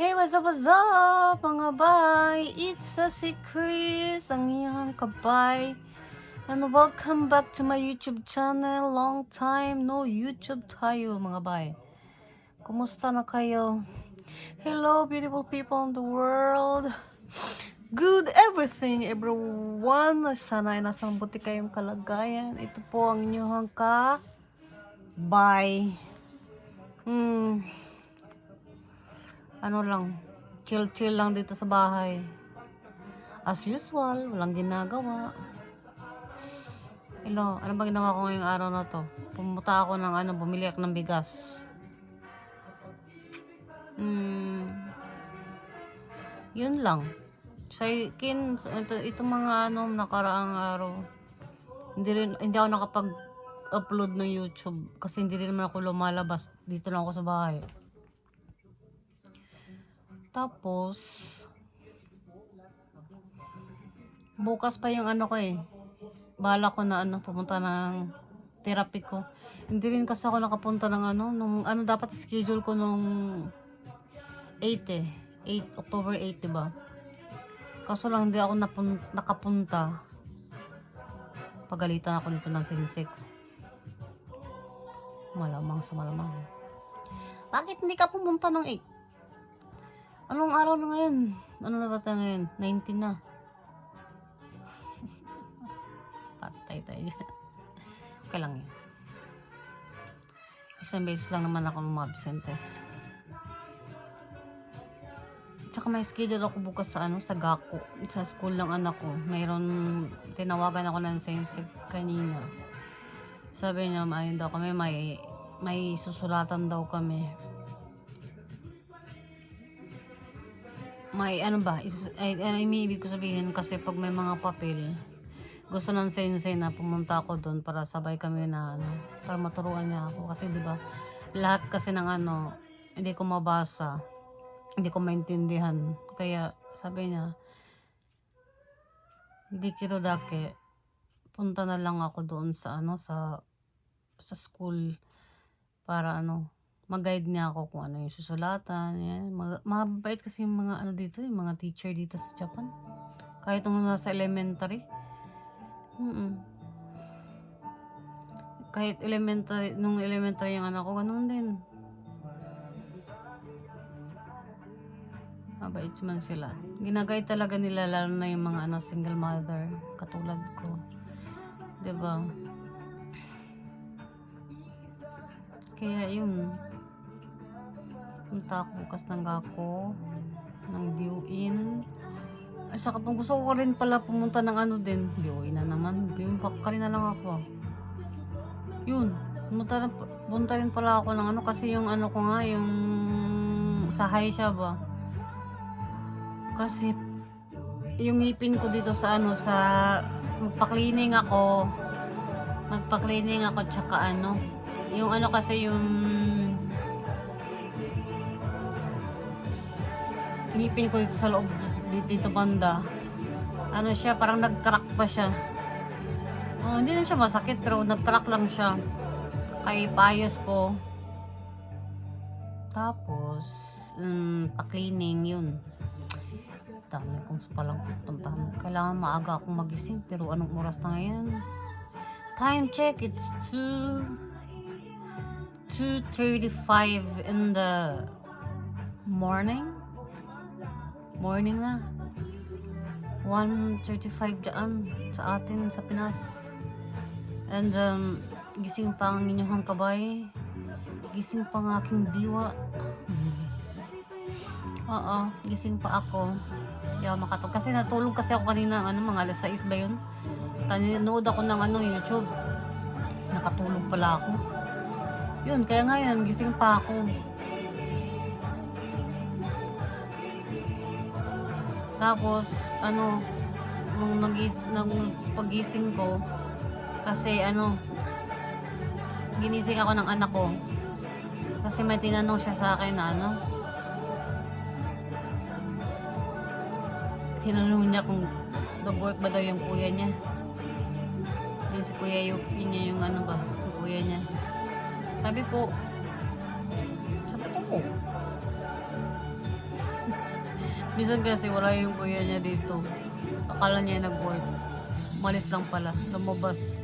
Hey, what's up, what's up, mga bay? It's a si Chris, ang iyong kabay. And welcome back to my YouTube channel. Long time no YouTube tayo, mga bay. Kumusta na kayo? Hello, beautiful people in the world. Good everything, everyone. Sana ay nasa mabuti kayong kalagayan. Ito po ang inyong ka. Bye. Hmm. Ano lang, chill-chill lang dito sa bahay. As usual, walang ginagawa. Hello, ano ba ginawa ko ngayong araw na to? Pumunta ako ng ano, bumili ako ng bigas. Hmm. Yun lang. Sa akin, ito, ito mga ano, nakaraang araw. Hindi rin, hindi ako nakapag-upload ng YouTube kasi hindi rin naman ako lumalabas. Dito lang ako sa bahay. Tapos, bukas pa yung ano ko eh. Bala ko na ano, pumunta ng therapy ko. Hindi rin kasi ako nakapunta ng ano, nung ano dapat schedule ko nung 8 eh. 8, October 8, diba? Kaso lang hindi ako napun- nakapunta. Pagalitan ako dito ng sinisik. Malamang sa malamang. Bakit hindi ka pumunta ng 8? Anong araw na ngayon? Ano na tayo ngayon? 19 na. Patay tayo dyan. Okay lang yun. Isang beses lang naman ako umabsent eh. Tsaka may schedule ako bukas sa ano, sa Gako. Sa school ng anak ko. Mayroon, tinawagan ako ng sensitive kanina. Sabi niya, ayun daw kami, may, may susulatan daw kami. May ano ba, is, ay, ano yung ibig ko sabihin kasi pag may mga papel, gusto ng sensei na pumunta ako doon para sabay kami na ano, para maturuan niya ako kasi 'di ba? Lahat kasi ng ano, hindi ko mabasa. Hindi ko maintindihan. Kaya sabi niya, hindi kirodake, punta na lang ako doon sa ano sa sa school para ano mag-guide niya ako kung ano yung susulatan. Yan. Mag- mabait kasi yung mga ano dito, yung mga teacher dito sa Japan. Kahit nung nasa elementary. Mm Kahit elementary, nung elementary yung anak ko, ganun din. Mabait man sila. Ginagay talaga nila lalo na yung mga ano, single mother, katulad ko. 'Di ba? Kaya yun, punta ako bukas ng gako, ng view-in. Ay, saka kung gusto ko rin pala pumunta ng ano din, view-in na naman, view-in rin na lang ako. Yun, pumunta, na, punta rin pala ako ng ano, kasi yung ano ko nga, yung sa high siya ba? Kasi, yung ngipin ko dito sa ano, sa, magpa-cleaning ako, magpa-cleaning ako, tsaka ano, yung ano kasi yung ngipin ko dito sa loob dito, banda. Ano siya parang nag-crack pa siya. Oh, hindi naman siya masakit pero nag-crack lang siya. Kay payos ko. Tapos um, pa-cleaning yun. Dami kong palang puntahan. Kailangan maaga akong magising pero anong oras na ngayon? Time check it's 2 2.35 in the morning. Morning na. 1.35 dyan sa atin sa Pinas. And um, gising pa ang inyong kabay. Gising pa ang aking diwa. Oo, gising pa ako. Ako makatulog. Kasi natulog kasi ako kanina, ano, mga alas 6 ba yun? Tanood ako ng ano, YouTube. Nakatulog pala ako. Yun, kaya ngayon, gising pa ako. Tapos, ano, nung, nagis, nung pagising ko, kasi ano, ginising ako ng anak ko. Kasi may tinanong siya sa akin na ano, tinanong niya kung nag-work ba daw yung kuya niya. Yung si Kuya Yuki niya yung ano ba, yung kuya niya. Sabi ko, sabi ko po. Minsan kasi wala yung kuya niya dito. Akala niya nag-work. Malis lang pala. Lumabas.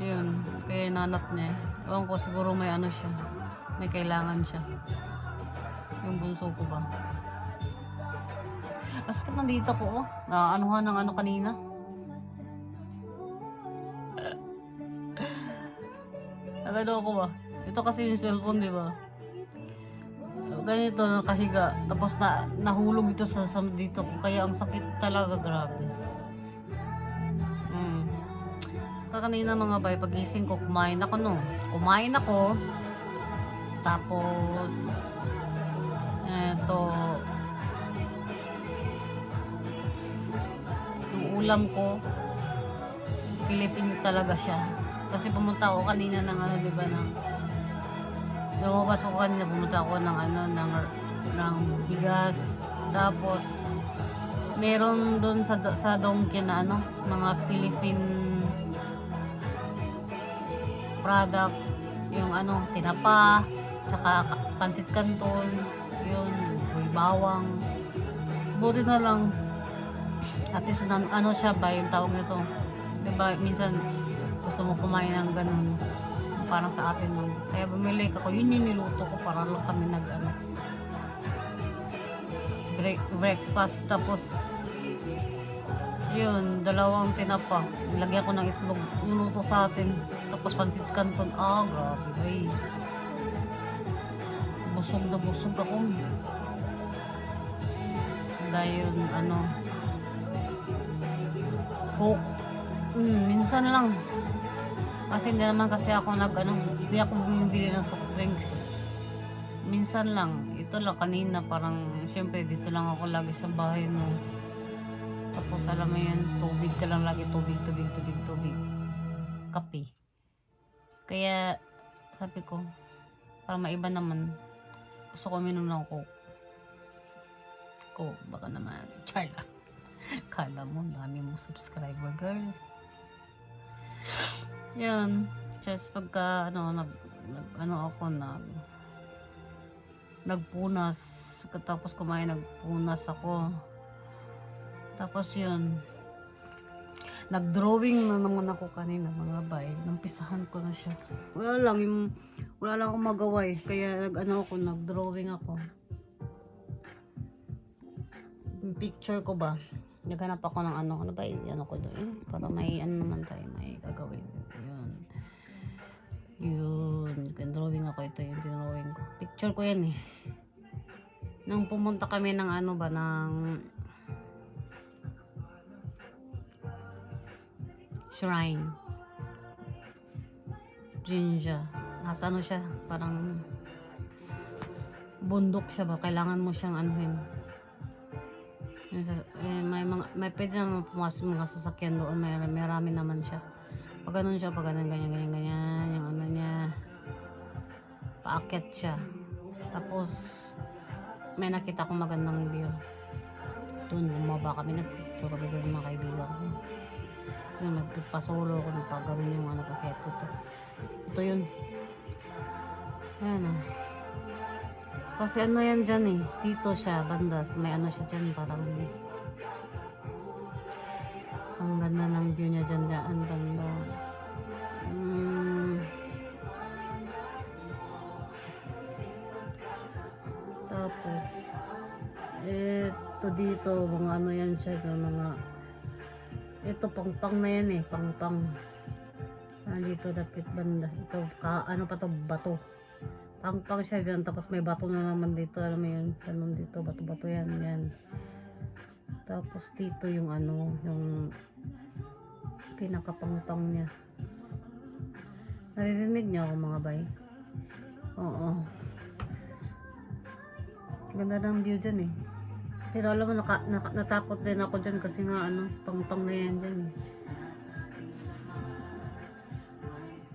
Yun. Kaya nanap niya. Ewan ko siguro may ano siya. May kailangan siya. Yung bunso ko ba. Masakit ng dito ko oh. Naaanuhan ng ano kanina. Nagano ako ba? Ito kasi yung cellphone, di ba? Ganito, nakahiga. Tapos na, nahulog ito sa, sa dito ko. Kaya ang sakit talaga, grabe. Hmm. Kakanina mga bay, pagising ko, kumain ako no. Kumain ako. Tapos, eto, yung ulam ko, Philippine talaga siya. Kasi pumunta ako kanina ng ano, di ba, ng lumabas ako kanina, pumunta ako ng ano, ng, ng bigas. Tapos, meron doon sa, sa Donkin na ano, mga Philippine product, yung ano, tinapa, tsaka ka- pansit canton, yun, buhay bawang. Buti na lang, at least na, ano siya ba, yung tawag nito. Diba, minsan, gusto mo kumain ng ganun. Parang sa atin lang. Kaya bumili ako, yun yung niluto ko para lang kami nag, ano, break, breakfast. Tapos, yun, dalawang tinapa. Nilagyan ko ng itlog. Yung luto sa atin. Tapos pansit canton. Ah, grabe, bay. Busog na busog ako. Dahil, ano, coke. Mm, minsan lang. Kasi hindi naman kasi ako nag, ano, hindi ako bumibili ng soft drinks. Minsan lang. Ito lang kanina, parang, syempre, dito lang ako lagi sa bahay, no. Tapos alam mo yan, tubig ka lang lagi, tubig, tubig, tubig, tubig. Kape. Kaya, sabi ko, para maiba naman, gusto ko minum ng coke. Coke, baka naman. Char lang. Kala mo, dami mo subscriber, girl. Yan. Just pagka, ano, nag, nag ano ako, nag, nagpunas. Tapos kumain, nagpunas ako. Tapos yun, nag-drawing na naman ako kanina mga bay. Nampisahan ko na siya. Wala lang, yung, wala lang akong magawa eh. Kaya nag, ano ako, nag-drawing ako. Yung picture ko ba? Naghanap ako ng ano, ano ba yung ano ko doon? Para may ano naman tayo, may gagawin. Yun. Yun. Drawing ako ito, yung drawing ko. Picture ko yan eh. Nang pumunta kami ng ano ba, ng shrine. Jinja. Nasa ano siya, parang bundok siya ba? Kailangan mo siyang anuhin. Yung sa, eh, may mga, may pwede naman pumasok mga sasakyan doon. May, marami naman siya. Pag ganun siya, pag ganun, ganyan, ganyan, ganyan, yung ano niya, paakyat siya. Tapos, may nakita akong magandang view. Doon, bumaba kami, nagpicture kami doon mga kaibigan ko. Yun, nagpasolo ako, nagpagawin yung ano ko, heto to. Ito yun. Ayan ah. Kasi ano yan dyan eh. Dito siya, bandas. May ano siya dyan, parang... Ang ganda ng view niya dyan, dyan. Ang ganda. Mm. Tapos, eto dito, mga ano yan siya, ito, mga... Ito, pang-pang na yan eh, pang-pang. Ah, dito, dapit banda. Ito, ka, ano pa to, bato pang-pang siya dyan, tapos may bato na naman dito, alam mo yun, ganun dito, bato-bato yan, yan. Tapos dito yung ano, yung pinakapang-pang niya. Naririnig niyo ako mga bay? Oo. Ganda ng view dyan eh. Pero alam mo, naka, naka, natakot din ako dyan kasi nga ano, pang-pang na yan dyan eh.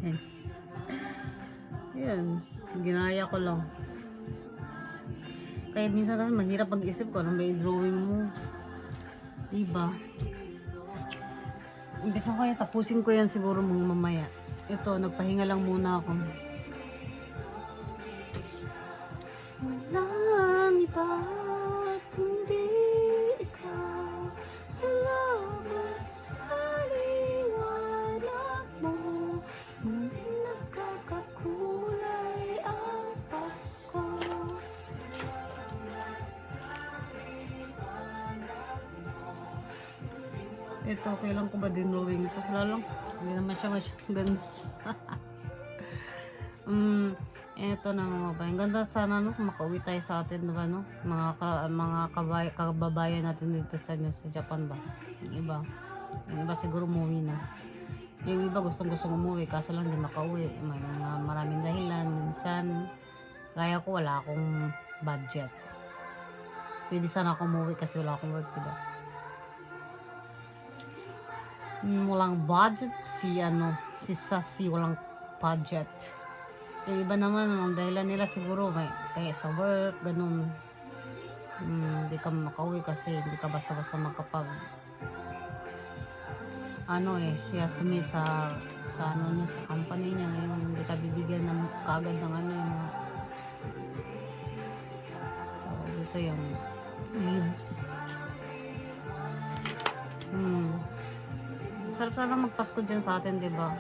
Yan. Yan. Ginaya ko lang. Kaya minsan kasi mahirap pag-isip ko anong may drawing mo. Diba? Imbes ko kaya tapusin ko yan siguro mong mamaya. Ito, nagpahinga lang muna ako. Walang iba Ito, kailan ko ba din drawing ito? Wala lang. Hindi naman siya masyadong ganda. mm, eto na mga bayan. Ganda sana no, makauwi tayo sa atin, diba no? Mga, ka, mga kabay, kababayan natin dito sa, ano, sa Japan ba? Yung iba. Yung iba siguro umuwi na. Yung iba gustong gustong umuwi, kaso lang hindi makauwi. May mga maraming dahilan. Minsan, kaya ko wala akong budget. Pwede sana ako umuwi kasi wala akong work, diba? Walang budget si ano, si Sassy walang budget. Yung iba naman, ang dahilan nila siguro may kaya sa work, ganun. Hmm, hindi ka makauwi kasi hindi ka basta-basta makapag ano eh, kaya sumi sa sa ano niya, sa company niya ngayon, hindi ka bibigyan ng kagad ng ano yung tawag dito yung leave. Sarap sana magpasko dyan sa atin, di ba?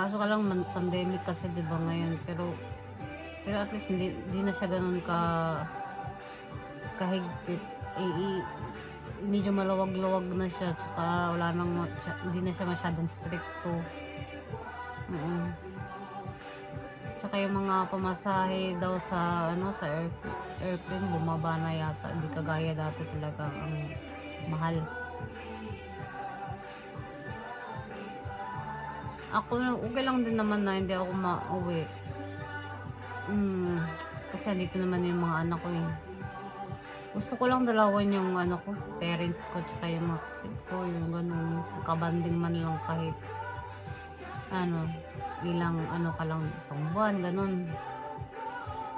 Kaso ka lang pandemic kasi, di ba, ngayon. Pero, pero at least hindi, hindi na siya ganun ka kahigpit. Eh, i- medyo malawag-lawag na siya. Tsaka wala nang, hindi na siya masyadong stricto. Oo. Tsaka yung mga pamasahe daw sa ano sa air, airplane bumaba na yata. Hindi kagaya dati talaga ang mahal. Ako, okay lang din naman na hindi ako mauwi. Mm, kasi dito naman yung mga anak ko eh. Gusto ko lang dalawan yung ano ko, parents ko, tsaka yung mga kapatid ko, yung ganun, kabanding man lang kahit ano, ilang ano ka lang, isang buwan, ganun.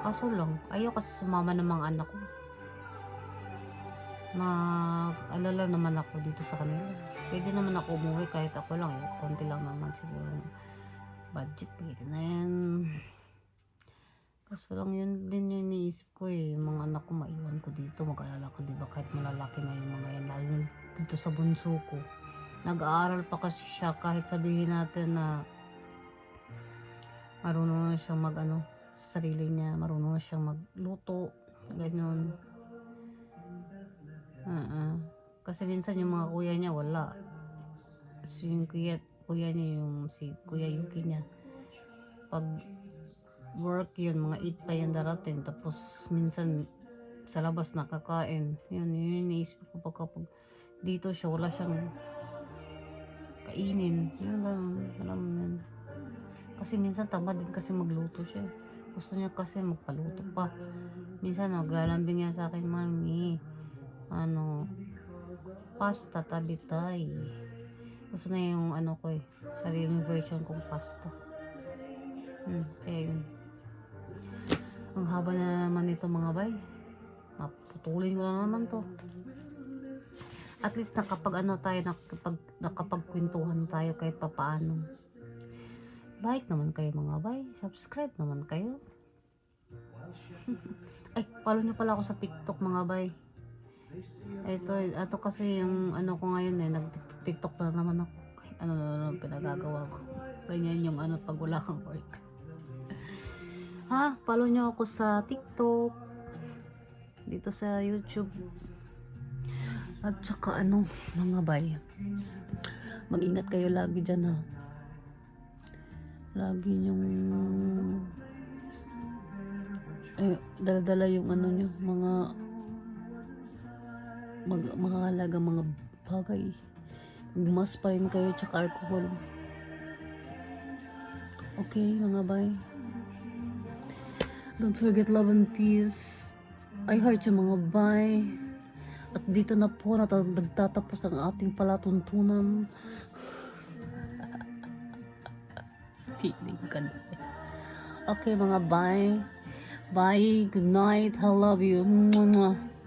Kaso lang, ayaw kasi sumama ng mga anak ko. Mag-alala naman ako dito sa kanila. Pwede naman ako umuwi kahit ako lang. Eh. Konti lang naman siguro. Budget, pwede na yan. Kaso lang yun din yung iniisip ko eh. Yung mga anak ko maiwan ko dito. Mag-alala ko diba kahit malalaki na yung mga yan. Lalo dito sa bunso ko. Nag-aaral pa kasi siya kahit sabihin natin na marunong na siyang mag ano, sa sarili niya. Marunong na siyang magluto. Ganyan. Oo. Kasi minsan yung mga kuya niya wala. So yung kuya, kuya niya yung si Kuya Yuki niya. Pag work yun, mga 8 pa yan darating. Tapos minsan sa labas nakakain. Yun, yun yung iniisip ko pag kapag dito siya, wala siyang kainin. Yun ganun, alam mo yun. Kasi minsan tamad din kasi magluto siya. Gusto niya kasi magpaluto pa. Minsan naglalambing niya sa akin, Mami, ano, pasta tabitay. Gusto na yung ano ko eh, sariling version kong pasta. Hmm, kaya yun. Ang haba na naman ito mga bay. Maputulin ko na naman to. At least nakapag ano tayo, nakapag, nakapagkwentuhan tayo kahit papaano. Like naman kayo mga bay. Subscribe naman kayo. Ay, follow nyo pala ako sa TikTok mga bay. Ito, ito kasi yung ano ko ngayon eh, nag-tiktok na naman ako. Ano na ano, pinagagawa ko. Ganyan yung ano pag wala kang work. ha, follow nyo ako sa TikTok. Dito sa YouTube. At saka ano, mga bay. Mag-ingat kayo lagi dyan ha. Lagi yung eh, dala-dala yung ano nyo, mga mag mahalaga mga bagay. Magmas pa rin kayo tsaka alcohol. Okay, mga bay. Don't forget love and peace. I heart you mga bay. At dito na po nata- nagtatapos ang ating palatuntunan. Feeling ka na. Okay mga bay. Bye. Good night. I love you. Mwah.